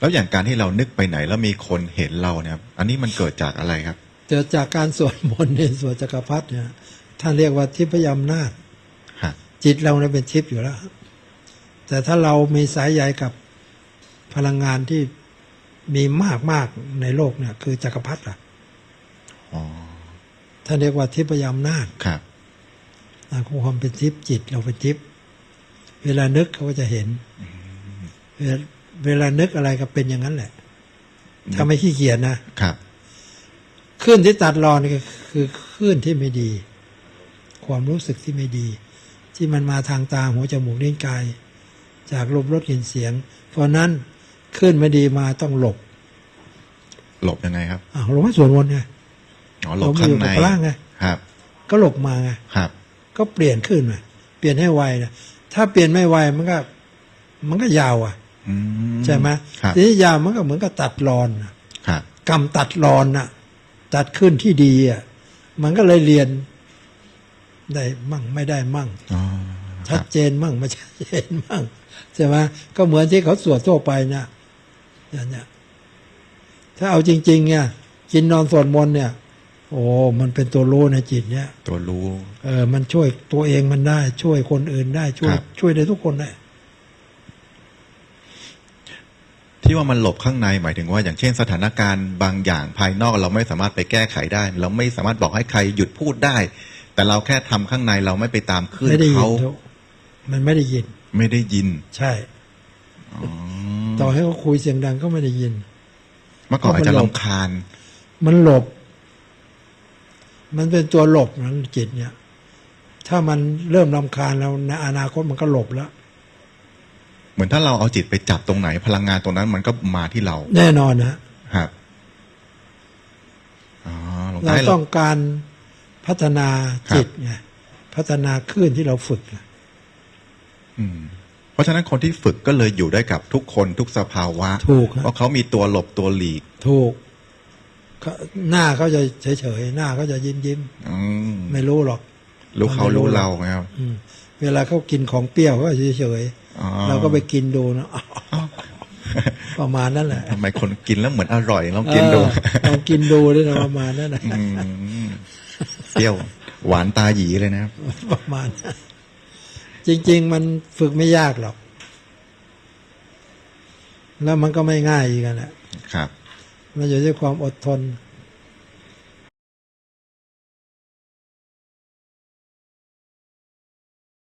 แล้วอย่างการที่เรานึกไปไหนแล้วมีคนเห็นเราเนี่ยครับอันนี้มันเกิดจากอะไรครับเกิดจากการสวดมนต์ในสวดจักรพรรดิเนี่ยท่านเรียกว่าทิพยอำนาจฮะจิตเราเนี่ยเป็นทิพย์อยู่แล้ว แต่ถ้าเรามีสายใยกับพลังงานที่มีมากมากๆในโลกเนี่ย คือจักรพรรดิล่ะอ๋อท่านเรียกว่าทิพยอำนาจครับนะความเป็นทิพย์จิตเราเป็นทิพย์เวลานึกเขาก็จะเห็น เวลาเวลานึกอะไรก็เป็นอย่างนั้นแหละถ้าไม่ขี้เกียจนะครับคลื่นที่ตัดรอนนี่ก็คือคลื่นที่ไม่ดี ความรู้สึกที่ไม่ดี ที่มันมาทางตาหูจมูกลิ้นกาย จากรูปรสกลิ่นเสียง เพราะนั้นคลื่นไม่ดีมาต้องหลบ หลบยังไงครับอ้าวหลบให้ส่วนวนไงอ๋อหลบข้างในเราไม่อยู่กับพระไงครับ ก็หลบมาไงครับ ก็เปลี่ยนขึ้นมาเปลี่ยนให้ไวนะถ้าเปลี่ยนไม่ไวมันก็ มันก็ยาวอะอืม ใช่ไหมครับทีนี้ยาวมันก็เหมือนกับตัดรอนน่ะครับกำตัดรอนน่ะ ตัดขึ้นที่ดีอะมันก็เลยเรียนได้มั่งไม่ได้มั่งอ๋อคชัรัดบเจนมั่งไม่ชัดเจนมั่งใช่ไหมก็เหมือนที่เขาสวดทั่วไปนะอย่างเนี้ยถ้าเอาจริง ๆ เนี่ย กินนอนสวดมนต์เนี่ย โอ้มันเป็นตัวรู้ในจิตเนี่ย ตัวรู้ เออ มันช่วยตัวเองมันได้ ช่วยคนอื่นได้ช่วยครับช่วยได้ทุกคนได้ ที่ว่ามันหลบข้างในหมายถึงว่าอย่างเช่นสถานการณ์บางอย่างภายนอกเราไม่สามารถไปแก้ไขได้ เราไม่สามารถบอกให้ใครหยุดพูดได้ แต่เราแค่ทำข้างในเราไม่ไปตามคลื่นไม่ได้ยิเขานทุกมันไม่ได้ยิน ไม่ได้ยิน ใช่อ๋อต่อให้เขาคุยเสียงดังก็ไม่ได้ยิน เมื่อก่อนอาจจะเพราะมันหลบลำคาญ มันหลบ มันเป็นตัวหลบนั้นจิตเนี่ย ถ้ามันเริ่มรำคาญแล้วในอนาคตมันก็หลบแล้วเห มือนถ้าเราเอาจิตไปจับตรงไหนพลังงานตรงนั้น มันก็มาที่เรา แน่นอนนะครับอ๋อหลวงเราตาให้เราต้องการพัฒนาจิตไงพัฒนาคลื่นที่เราฝึกไงอืมเพราะฉะนั้นคนที่ฝึกก็เลยอยู่ได้กับทุกคนทุกสภาวะถูกคเพรับราะเขามีตัวหลบตัวหลีก ถูกเขาหน้าเขาจะเฉยๆหน้าเขาจะยิ้มยิ้มอืมๆไม่รู้หรอก รู้เขารู้เราไงครับอืมเวลาเขากินของเปรี้ยวเขาก็เฉยอ๋อๆเราก็ไปกินดูนะประมาณนั้นแหละทำไมคนกินแล้วเหมือนอร่อยลองกินดูเออลองกินดูด้วยนะประมาณนั้นนะอืมเปรี้ยว หวานตาหยีเลยนะครับประมาณนั้นจริง ๆ มันฝึกไม่ยากหรอก แล้วมันก็ไม่ง่ายอีกอะแหละครับมันอยู่ที่ความอดทน